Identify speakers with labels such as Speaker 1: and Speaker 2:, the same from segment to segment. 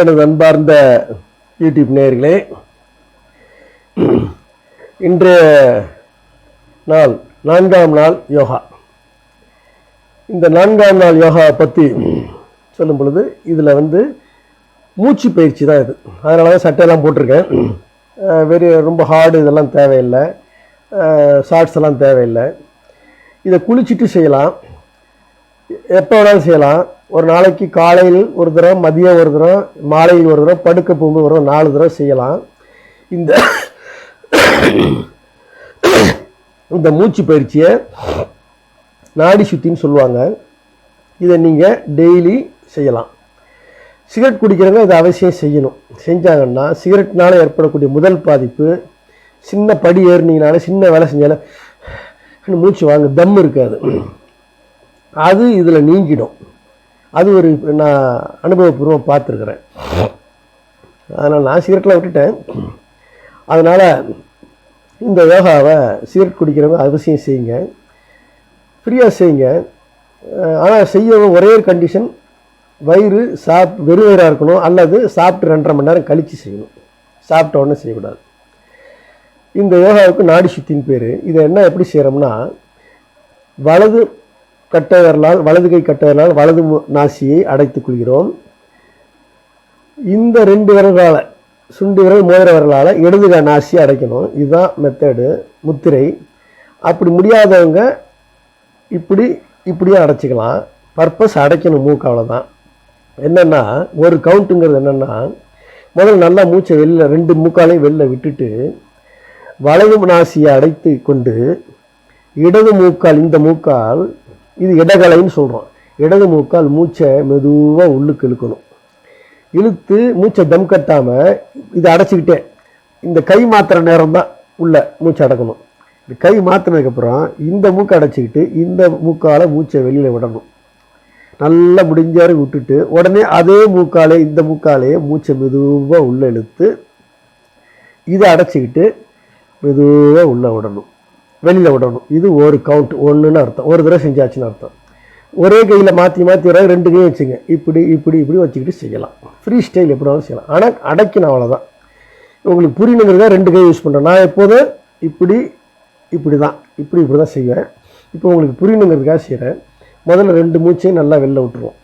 Speaker 1: எனது அன்பார்ந்த யூடியூப் நேயர்களே இன்றைய நாள் நான்காம் நாள் யோகா. இந்த நான்காம் நாள் யோகா பற்றி சொல்லும் பொழுது இதில் வந்து மூச்சு பயிற்சி தான் இது. அதனால தான் சட்டையெல்லாம் போட்டிருக்கேன். வெறி ரொம்ப ஹார்டு இதெல்லாம் தேவையில்லை. ஷார்ட்ஸ் எல்லாம் தேவையில்லை. இதை குளிச்சுட்டு செய்யலாம். எப்போ வேணாலும் செய்யலாம். ஒரு நாளைக்கு காலையில் ஒரு தடவை மதியம் ஒரு தடவை மாலையில் ஒரு தடவை படுக்க போகும்போது ஒரு தடவை நாலு தடவை செய்யலாம். இந்த இந்த மூச்சு பயிற்சியை நாடி சுத்தின்னு சொல்லுவாங்க. இதை நீங்கள் டெய்லி செய்யலாம். சிகரெட் குடிக்கிறவங்க இதை அவசியம் செய்யணும். செஞ்சாங்கன்னா சிகரெட்னால் ஏற்படக்கூடிய முதல் பாதிப்பு சின்ன படி ஏறினீங்கனால சின்ன வேலை செஞ்சாலும் மூச்சு வாங்க தம் இருக்காது. அது இதில் நீங்கிடும். அது ஒரு நான் அனுபவபூர்வம் பார்த்துருக்குறேன். அதனால் நான் சிகரெட்லாம் விட்டுட்டேன். அதனால் இந்த யோகாவை சிகரெட் குடிக்கிறவங்க அவசியம் செய்யுங்க. ஃப்ரீயாக செய்யுங்க. ஆனால் செய்ய ஒரே ஒரு கண்டிஷன் வயிறு சாப் வெறும் வயிறாக இருக்கணும் அல்லது சாப்பிட்டு ரெண்டரை மணி நேரம் கழித்து செய்யணும். சாப்பிட்ட உடனே செய்யக்கூடாது. இந்த யோகாவுக்கு நாடி சுத்தின் பேர். இதை என்ன எப்படி செய்கிறோம்னா வலது கட்டை விரலால் வலது கை கட்டை விரலால் வலது நாசியை அடைத்துக் கொள்கிறோம். இந்த ரெண்டு விரலால் சுண்டு விரல் மோதிர விரலால் இடது கை நாசியை அடைக்கணும். இதுதான் மெத்தடு முத்திரை. அப்படி முடியாதவங்க இப்படி இப்படியே அடைச்சிக்கலாம். பர்பஸ் அடைக்கணும் மூக்கு அவ்வளோதான் என்னென்னா ஒரு கவுண்ட்டுங்கிறது என்னென்னா முதல்ல நல்லா மூச்சை வெளில ரெண்டு மூக்காலையும் வெளில விட்டுட்டு வலது நாசியை அடைத்து கொண்டு இடது மூக்கால் இந்த மூக்கால் இது இடகலைன்னு சொல்கிறோம் இடது மூக்கால் மூச்சை மெதுவாக உள்ளுக்கு இழுக்கணும். இழுத்து மூச்சை தம் கட்டாமல் இதை அடைச்சிக்கிட்டே இந்த கை மாற்றுற நேரம் தான் உள்ளே மூச்சை அடக்கணும். இந்த கை மாற்றினதுக்கப்புறம் இந்த மூக்கை அடைச்சிக்கிட்டு இந்த மூக்கால் மூச்சை வெளியில் விடணும். நல்லா முடிஞ்சவரை விட்டுட்டு உடனே அதே மூக்காலே இந்த மூக்காலே மூச்சை மெதுவாக உள்ளே இழுத்து இதை அடைச்சிக்கிட்டு மெதுவாக உள்ளே விடணும். வெளியில் விடணும். இது ஒரு கவுண்ட் ஒன்றுன்னு அர்த்தம். ஒரு தடவை செஞ்சாச்சுன்னு அர்த்தம். ஒரே கையில் மாற்றி மாற்றி வர ரெண்டு கையும் வச்சுங்க. இப்படி இப்படி இப்படி வச்சுக்கிட்டு செய்யலாம். ஃப்ரீ ஸ்டைல் எப்படி வேணாலும் செய்யலாம். ஆனால் அடைக்கணும் அவ்வளோதான் உங்களுக்கு புரியணுங்கிறதா ரெண்டு கை யூஸ் பண்ணுறேன் நான் எப்போதும் இப்படி இப்படி தான் இப்படி இப்படி தான் செய்வேன். இப்போ உங்களுக்கு புரியணுங்கிறதுக்காக செய்கிறேன் முதல்ல ரெண்டு மூச்சையும் நல்லா வெளில விட்டுருவோம்.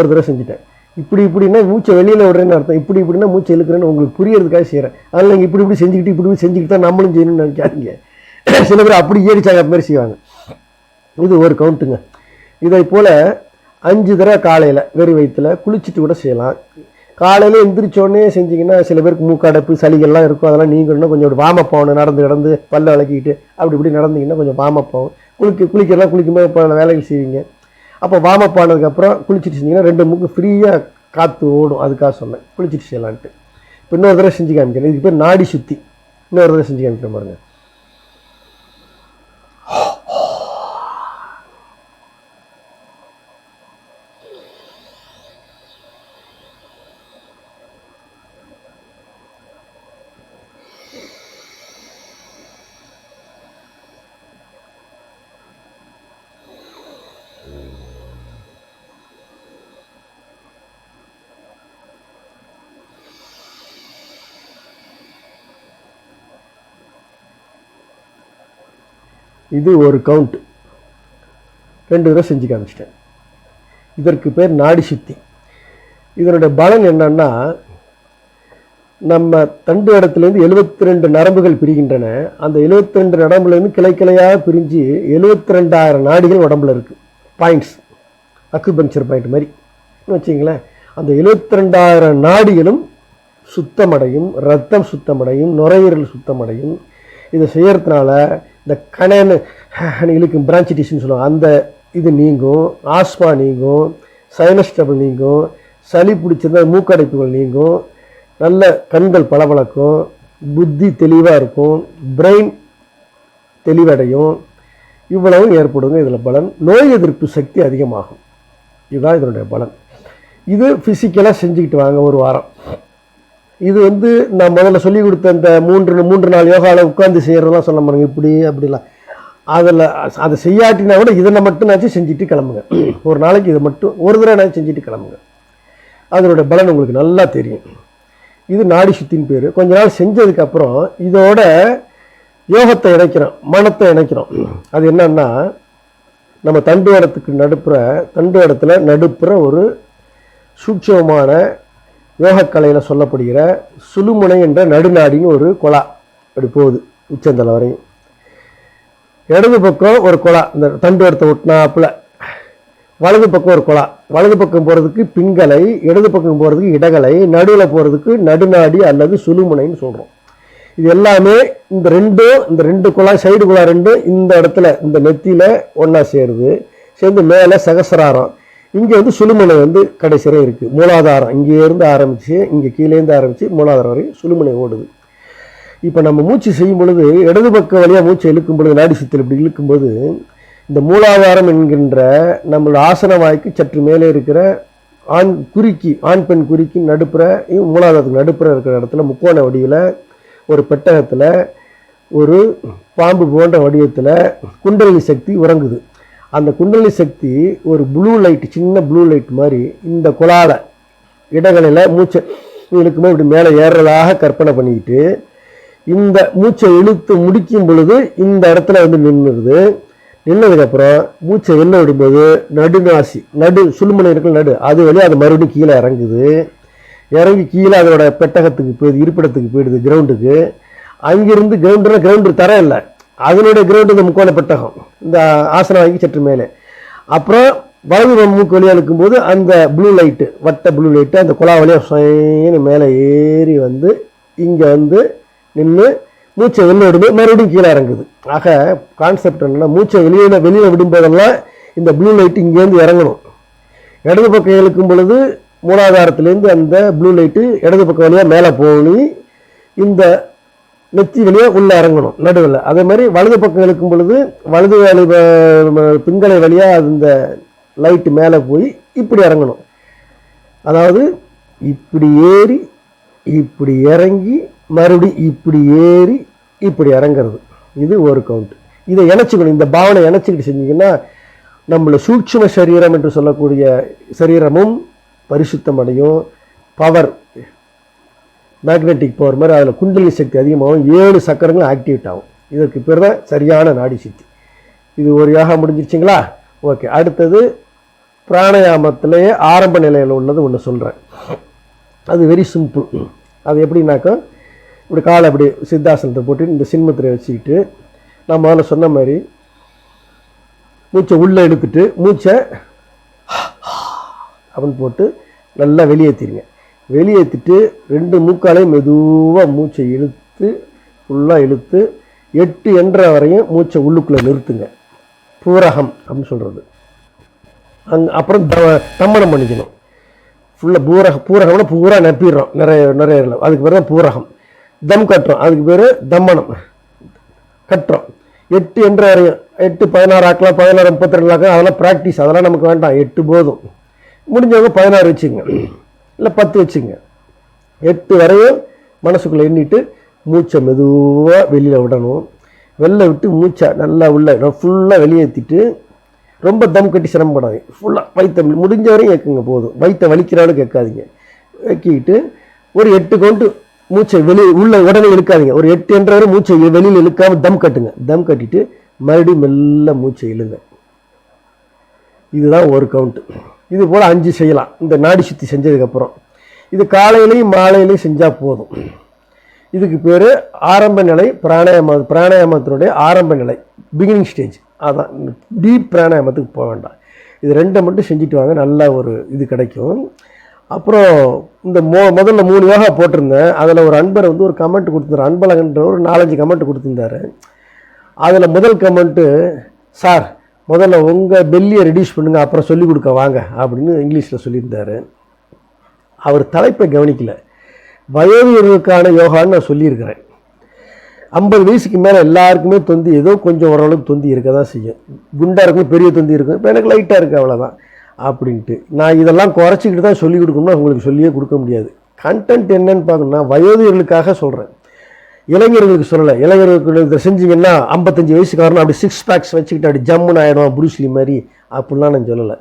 Speaker 1: ஒரு தடவை செஞ்சுட்டேன். இப்படி இப்படின்னா மூச்சை வெளியில் விடுறேன்னு அர்த்தம். இப்படி இப்படின்னா மூச்சை இழுக்கிறேன்னு உங்களுக்கு புரியறதுக்காக செய்கிறேன் அதனால் நீங்கள் இப்படி இப்படி செஞ்சுக்கிட்டு இப்படி இப்படி செஞ்சுக்கிட்டு தான் நம்மளும் செய்யணும்னு நினைக்காதீங்க. சில பேர் அப்படி ஏறிச்சாங்க அது மாதிரி செய்வாங்க. இது ஒரு கவுண்ட்டுங்க இதை போல் அஞ்சு தடவை காலையில் வெறும் வயிற்றுல குளிச்சுட்டு கூட செய்யலாம். காலையில் எந்திரிச்சோடனே செஞ்சீங்கன்னா சில பேருக்கு மூக்கடைப்பு சளிகள்லாம் இருக்கும். அதெல்லாம் நீங்கள்னா கொஞ்சம் ஒரு வாமப் போகணும் நடந்து நடந்து பல்ல விளக்கிக்கிட்டு அப்படி இப்படி நடந்தீங்கன்னா கொஞ்சம் வாமப் போகும் குளிக்க குளிக்கலாம் குளிக்கும்போது பல வேலைகள் செய்வீங்க. அப்போ வாமப் ஆனதுக்கப்புறம் குளிச்சுட்டு செஞ்சீங்கன்னா ரெண்டு மூக்கு ஃப்ரீயாக காற்று ஓடும். அதுக்காக சொன்னேன். குளிச்சுட்டு செய்யலான்ட்டு. இப்போ இன்னொரு தடவை செஞ்சு காமிக்கிறேன். இதுக்கு பேர் நாடி சுற்றி இன்னொரு தடவை செஞ்சு காமிக்கிறேன் பாருங்கள் இது ஒரு கவுண்ட் ரெண்டு தடவை செஞ்சு காமிச்சிட்டேன். இதற்கு பேர் நாடி சுத்தி. இதனுடைய பலன் என்னன்னா நம்ம தண்டு இடத்துலேருந்து எழுபத்தி ரெண்டு நரம்புகள் பிரிகின்றன. அந்த எழுபத்தி ரெண்டு நரம்புலேருந்து கிளை கிளையாக பிரிஞ்சு எழுபத்தி ரெண்டாயிரம் நாடிகள் உடம்புல இருக்குது பாயிண்ட்ஸ் அக்குபஞ்சர் பாயிண்ட் மாதிரி. வச்சிங்களேன் அந்த எழுபத்தி ரெண்டாயிரம் நாடிகளும் சுத்தமடையும் ரத்தம் சுத்தமடையும் நுரையீரல் சுத்தமடையும். இதை செய்கிறதுனால இந்த கணேன்னு இழுக்கும் பிரான்ச்சிட்டிஸ்னு சொல்லுவாங்க. அந்த இது நீங்கும் ஆஸ்மா நீங்கும் சைனஸ் ட்ரபிள் நீங்கும் சளி பிடிச்சிருந்தா மூக்கடைப்புகள் நீங்கும் நல்ல கண்கள் பளபளக்கும் புத்தி தெளிவாக இருக்கும் பிரெயின் தெளிவடையும் இவ்வளவும் ஏற்படுங்க. இதில் பலன். நோய் எதிர்ப்பு சக்தி அதிகமாகும். இதுதான் இதனுடைய பலன். இது ஃபிசிக்கலாக செஞ்சுக்கிட்டு வாங்க ஒரு வாரம். இது வந்து நான் முதல்ல சொல்லி கொடுத்த இந்த மூன்று மூன்று நாள் யோகாவில் உட்காந்து செய்கிறதெல்லாம் சொல்ல பாருங்க இப்படி அப்படிலாம். அதில் அதை செய்யாட்டினா கூட இதில் மட்டும்னாச்சும் செஞ்சுட்டு கிளம்புங்க. ஒரு நாளைக்கு இதை மட்டும் ஒரு தடவை செஞ்சுட்டு கிளம்புங்க. அதனுடைய பலன் உங்களுக்கு நல்லா தெரியும். இது நாடி சுத்தின் பேர். கொஞ்ச நாள் செஞ்சதுக்கப்புறம் இதோட யோகத்தை இணைக்கிறோம் மனத்தை இணைக்கிறோம். அது என்னன்னா நம்ம தண்டுவடத்துக்கு நடுப்புற தண்டுவடத்தில் நடுப்புற ஒரு சூட்சமான யோகக்கலையில் சொல்லப்படுகிற சுழுமுனை என்ற நடுநாடின்னு ஒரு குழா அப்படி போகுது உச்சந்தலை வரையும் இடது பக்கம் ஒரு குழா இந்த தண்டுவடத்தை ஒட்டினாப்புல. வலது பக்கம் ஒரு குழா வலது பக்கம் போகிறதுக்கு பிங்கலை இடது பக்கம் போகிறதுக்கு இடகலை நடுவில் போகிறதுக்கு நடுநாடி அல்லது சுழுமுனைன்னு சொல்கிறோம் இது எல்லாமே இந்த ரெண்டும் இந்த ரெண்டு குழாய் சைடு குழா ரெண்டும் இந்த இடத்துல இந்த நெத்தியில் ஒன்றா சேருது. சேர்ந்து மேலே சகசராரம். இங்கே வந்து சுழுமனை வந்து கடைசியாக இருக்குது மூலாதாரம் இங்கேருந்து ஆரம்பித்து இங்கே கீழேருந்து ஆரம்பித்து மூலாதாரம் வரையும் சுழுமனை ஓடுது. இப்போ நம்ம மூச்சு செய்யும் பொழுது இடது பக்கம் வழியாக மூச்சு இழுக்கும் பொழுது நாடி சுத்தல் இப்படி இழுக்கும்போது இந்த மூலாதாரம் என்கின்ற நம்மளோட ஆசன வாய்க்கு சற்று மேலே இருக்கிற ஆண் குறுக்கி ஆண் பெண் குறுக்கி நடுப்புற மூலாதாரத்துக்கு நடுப்புற இருக்கிற இடத்துல முக்கோண வடிவில் ஒரு பெட்டகத்தில் ஒரு பாம்பு போன்ற வடிவத்தில் குண்டலி சக்தி உறங்குது. அந்த குண்டலி சக்தி ஒரு ப்ளூ லைட் சின்ன ப்ளூ லைட் மாதிரி இந்த குழால இடங்களில் மூச்சை இழுக்குமே இப்படி மேலே ஏறுறதாக கற்பனை பண்ணிக்கிட்டு இந்த மூச்சை இழுத்து முடிக்கும் பொழுது இந்த இடத்துல வந்து நின்றுது நின்னதுக்கப்புறம் மூச்சை வெளில விடும்போது நடுநாசி நடு சுழுமலை இருக்கிற நடு அது வழியாக அது மறுபடியும் கீழே இறங்குது. இறங்கி கீழே அதோட பெட்டகத்துக்கு போயிடுது இருப்பிடத்துக்கு போயிடுது கிரவுண்டுக்கு அங்கிருந்து கிரவுண்டுனா கிரவுண்டு தர இல்லை அதனுடைய கிரவுண்டு இந்த முக்கோண பெட்டகம் இந்த ஆசனம் வாங்கி சற்று மேலே. அப்புறம் வலது மூக்கு வழியாக இருக்கும்போது அந்த ப்ளூ லைட்டு வட்ட ப்ளூ லைட்டு அந்த குழா வழியாக சுயன்னு மேலே ஏறி வந்து இங்கே வந்து நின்று மூச்சை வெளியே விடும்போது மறுபடியும் கீழே இறங்குது. ஆக கான்செப்ட் என்னென்னா மூச்சை வெளியில் வெளியில் விடும்போதெல்லாம் இந்த ப்ளூ லைட்டு இங்கேருந்து இறங்கணும். இடது பக்கம் இழுக்கும் பொழுது மூலாதாரத்துலேருந்து அந்த ப்ளூ லைட்டு இடது பக்கம் வழியாக மேலே போகணும் இந்த நெத்தி வழியாக உள்ளே இறங்கணும் நடுவில். அதே மாதிரி வலது பக்கம் இழுக்கும் பொழுது வலது வழி வ- பிங்களை வழியாக அந்த லைட்டு மேலே போய் இப்படி இறங்கணும். அதாவது இப்படி ஏறி இப்படி இறங்கி மறுபடி இப்படி ஏறி இப்படி இறங்குறது. இது ஒரு கவுண்ட் இதை இணைச்சிக்கணும். இந்த பாவனை இணைச்சிக்கிட்டு செஞ்சிங்கன்னா நம்மளை சூட்சும சரீரம் என்று சொல்லக்கூடிய சரீரமும் பரிசுத்தம் அடையும் பவர் மேக்னெட்டிக் பவர் மாதிரி அதில் குண்டலி சக்தி அதிகமாகும். ஏழு சக்கரங்களும் ஆக்டிவேட் ஆகும். இதற்கு பேர் தான் சரியான நாடி சக்தி. இது ஒரு யோகா முடிஞ்சிருச்சுங்களா? ஓகே அடுத்தது பிராணாயாமத்திலேயே ஆரம்ப நிலையில் உள்ளது ஒன்று சொல்கிறேன் அது வெரி சிம்பிள் அது எப்படின்னாக்கா இப்படி காலை அப்படி சித்தாசனத்தை போட்டு இந்த சின்மத்திரை வச்சுக்கிட்டு நான் முதல்ல சொன்ன மாதிரி மூச்சை உள்ளே இழுத்துட்டு மூச்சை அப்படின்னு போட்டு நல்லா வெளியேற்றிடுங்க வெளியேற்றிட்டு ரெண்டு மூக்காலையும் மெதுவாக மூச்சை இழுத்து ஃபுல்லாக இழுத்து எட்டு என்ற வரையும் மூச்சை உள்ளுக்குள்ளே நிறுத்துங்க. பூரகம் அப்படின்னு சொல்கிறது அங் அப்புறம் த தம்மனம் பண்ணிக்கணும். ஃபுல்லாக பூரகம் பூரகம்னா பூரா நப்பிடுறோம். நிறைய நிறைய அதுக்கு பேர் தான் பூரகம். தம் கட்டுறோம். அதுக்கு பேர் தம்மனம். கட்டுறோம். எட்டு என்ற வரையும் எட்டு பதினாறு ஆக்கலாம் பதினாறு முப்பத்தி ரெண்டு ஆக்கலாம் அதெல்லாம் ப்ராக்டிஸ் அதெல்லாம் நமக்கு வேண்டாம். எட்டு போதும். முடிஞ்சவங்க பதினாறு வச்சுங்க இல்லை பத்து வச்சுங்க. எட்டு வரையும் மனசுக்குள்ளே எண்ணிட்டு மூச்சை மெதுவாக வெளியில் விடணும். வெளில விட்டு மூச்சை நல்லா உள்ள ஃபுல்லாக வெளியேற்றிட்டு ரொம்ப தம் கட்டி சிரமப்படாதீங்க ஃபுல்லாக வயிற்ற முடிஞ்ச வரையும் கேட்குங்க போதும். வயிற்ற வலிக்கிறாலும் கேட்காதீங்க. வைக்கிட்டு ஒரு எட்டு கவுண்ட்டு மூச்சை வெளியே உள்ள உடனே இழுக்காதீங்க. ஒரு எட்டு என்ற வரை மூச்சை வெளியில் இழுக்காமல் தம் கட்டுங்க. தம் கட்டிட்டு மறுபடியும் மெல்ல மூச்சை இழுங்க. இதுதான் ஒரு கவுண்ட்டு இது போல் அஞ்சு செய்யலாம். இந்த நாடி சுத்தி செஞ்சதுக்கப்புறம். இது காலையிலையும் மாலையிலையும் செஞ்சால் போதும். இதுக்கு பேர் ஆரம்ப நிலை பிராணாயாம பிராணாயாமத்தினுடைய ஆரம்ப நிலை பிகினிங் ஸ்டேஜ் அதான் டீப் பிராணாயாமத்துக்கு போக வேண்டாம். இது ரெண்டை மட்டும் செஞ்சுட்டு வாங்க நல்ல ஒரு இது கிடைக்கும். அப்புறம் இந்த மோ முதல்ல மூணு யோகா போட்டிருந்தேன். அதில் ஒரு அன்பர் வந்து ஒரு கமெண்ட் கொடுத்துருந்தார். அன்பழகன்ற ஒரு நாலஞ்சு கமெண்ட் கொடுத்துருந்தாரு. அதில் முதல் கமெண்ட்டு சார் முதல்ல உங்கள் பெல்லியை ரெடியூஸ் பண்ணுங்க அப்புறம் சொல்லிக் கொடுக்க வாங்க அப்படின்னு இங்கிலீஷில் சொல்லியிருந்தாரு. அவர் தலைப்பை கவனிக்கல. வயோதிகர்களுக்கான யோகான்னு நான் சொல்லியிருக்கிறேன். ஐம்பது வயசுக்கு மேலே எல்லாருக்குமே தொந்தி ஏதோ கொஞ்சம் ஓரளவுக்கு தொந்தி இருக்க தான் செய்யும். குண்டாக இருக்கும் பெரிய தொந்தி இருக்கும். இப்போ எனக்கு லைட்டாக இருக்குது அவ்வளோதான் அப்படின்ட்டு. நான் இதெல்லாம் குறைச்சிக்கிட்டு தான் சொல்லிக் கொடுக்கணும்னா உங்களுக்கு சொல்லியே கொடுக்க முடியாது. கண்டென்ட் என்னன்னு பார்க்கணும்னா வயோதிகர்களுக்காக சொல்கிறேன் இளைஞர்களுக்கு சொல்லலை. இளைஞர்களுக்கு இதை செஞ்சீங்கன்னா ஐம்பத்தஞ்சு வயசுக்காரன் அப்படி சிக்ஸ் பேக்ஸ் வச்சுக்கிட்டு அப்படி ஜம்முன்னு ஆகிடும் புருஸ்லி மாதிரி. அப்படிலாம் நான் சொல்லலை.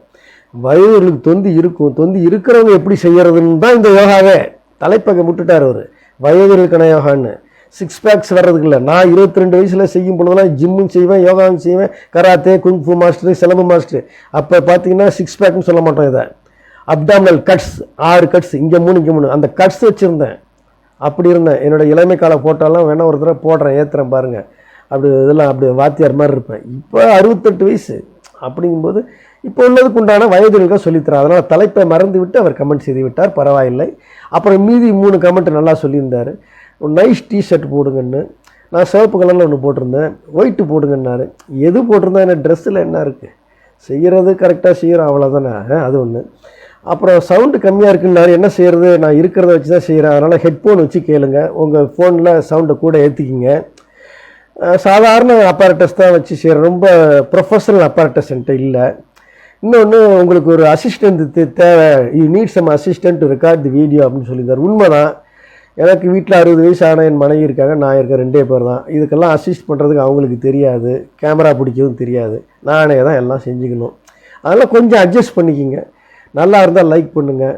Speaker 1: வயதுகளுக்கு தொந்தி இருக்கும். தொந்தி இருக்கிறவங்க எப்படி செய்கிறதுன்னு தான் இந்த யோகாவே. தலைப்பகை விட்டுட்டார் அவர். வயதுகளுக்கான யோகான்னு. சிக்ஸ் பேக்ஸ் வர்றதுக்கு இல்லை. நான் இருபத்தி ரெண்டு வயசில் செய்யும் பொழுதெல்லாம் ஜிம்மும் செய்வேன் யோகாவும் செய்வேன். கராத்தே குங்ஃபு மாஸ்டர் சிலம்பு மாஸ்டர் அப்போ பார்த்தீங்கன்னா சிக்ஸ் பேக்னு சொல்ல மாட்டோம் இதை. அப்டாமினல் கட்ஸ் ஆறு கட்ஸ் இங்கே மூணு இங்கே மூணு. அந்த கட்ஸ் வச்சுருந்தேன். அப்படி இருந்தேன். என்னோட இளமை கால ஃபோட்டோலாம் வேணால் ஒரு தடவை போடுறேன் ஏற்றுறேன் பாருங்கள் அப்படி இதெல்லாம் அப்படி வாத்தியார் மாதிரி இருப்பேன். இப்போ அறுபத்தெட்டு வயசு. அப்படிங்கும்போது இப்போ உள்ளதுக்கு உண்டான வயதுகளுக்காக சொல்லித்தரேன். அதனால் தலைப்பை மறந்து விட்டு அவர் கமெண்ட் செய்து விட்டார். பரவாயில்லை. அப்புறம் மீதி மூணு கமெண்ட் நல்லா சொல்லியிருந்தார். நைஸ் டிஷர்ட் போடுங்கன்னு. நான் சிவப்பு கலரில் ஒன்று போட்டிருந்தேன். ஒயிட்டு போடுங்கன்னாரு. எது போட்டிருந்தா என்ன ட்ரெஸ்ஸில் என்ன இருக்குது செய்கிறது கரெக்டாக செய்கிறோம் அவ்வளோதானே அது ஒன்று அப்புறம் சவுண்டு கம்மியாக இருக்குன்னாரு என்ன செய்கிறது நான் இருக்கிறத வச்சு தான் செய்கிறேன் அதனால் ஹெட்ஃபோன் வச்சு கேளுங்க. உங்கள் ஃபோனில் சவுண்டை கூட ஏற்றிக்கிங்க சாதாரண அப்பாரட்டஸ் தான் வச்சு செய்கிறேன் ரொம்ப ப்ரொஃபஷனல் அப்பாரட்டஸ் என்கிட்ட இல்லை. இன்னொன்று உங்களுக்கு ஒரு அசிஸ்டண்ட் தேவை. You need some assistant to record the video அப்படின்னு சொல்லியிருந்தார். உண்மைதான். எனக்கு வீட்டில் அறுபது வயசு ஆன என் மனைவி இருக்காங்க. நான் இருக்கேன் ரெண்டே பேர் தான். இதுக்கெல்லாம் அசிஸ்ட் பண்ணுறதுக்கு அவங்களுக்கு தெரியாது. கேமரா பிடிக்கவும் தெரியாது. நானே தான் எல்லாம் செஞ்சுக்கணும். அதெல்லாம் கொஞ்சம் அட்ஜஸ்ட் பண்ணிக்கிங்க. நல்லா இருந்தால் லைக் பண்ணுங்கள்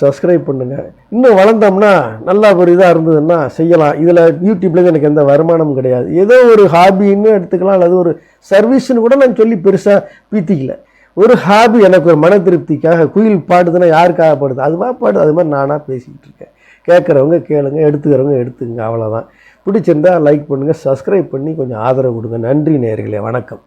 Speaker 1: சப்ஸ்கிரைப் பண்ணுங்கள் இன்னும் வளர்ந்தோம்னா நல்லா ஒரு இதாக இருந்ததுன்னா செய்யலாம். இதில் யூடியூப்லேருந்து எனக்கு எந்த வருமானமும் கிடையாது. ஏதோ ஒரு ஹாபின்னு எடுத்துக்கலாம். அல்லது ஒரு சர்வீஸ்னு கூட நான் சொல்லி பெருசாக பீத்திக்கல. ஒரு ஹாபி எனக்கு ஒரு மன திருப்திக்காக குயில் பாடுதுன்னா யாருக்காக பாடுது? அதுவாக பாடுது. அது மாதிரி நானாக பேசிக்கிட்டு இருக்கேன். கேட்குறவங்க கேளுங்க. எடுத்துக்கிறவங்க எடுத்துங்க. அவ்வளோதான் பிடிச்சிருந்தா லைக் பண்ணுங்கள் சப்ஸ்கிரைப் பண்ணி கொஞ்சம் ஆதரவு கொடுங்க. நன்றி நேர்களே. வணக்கம்.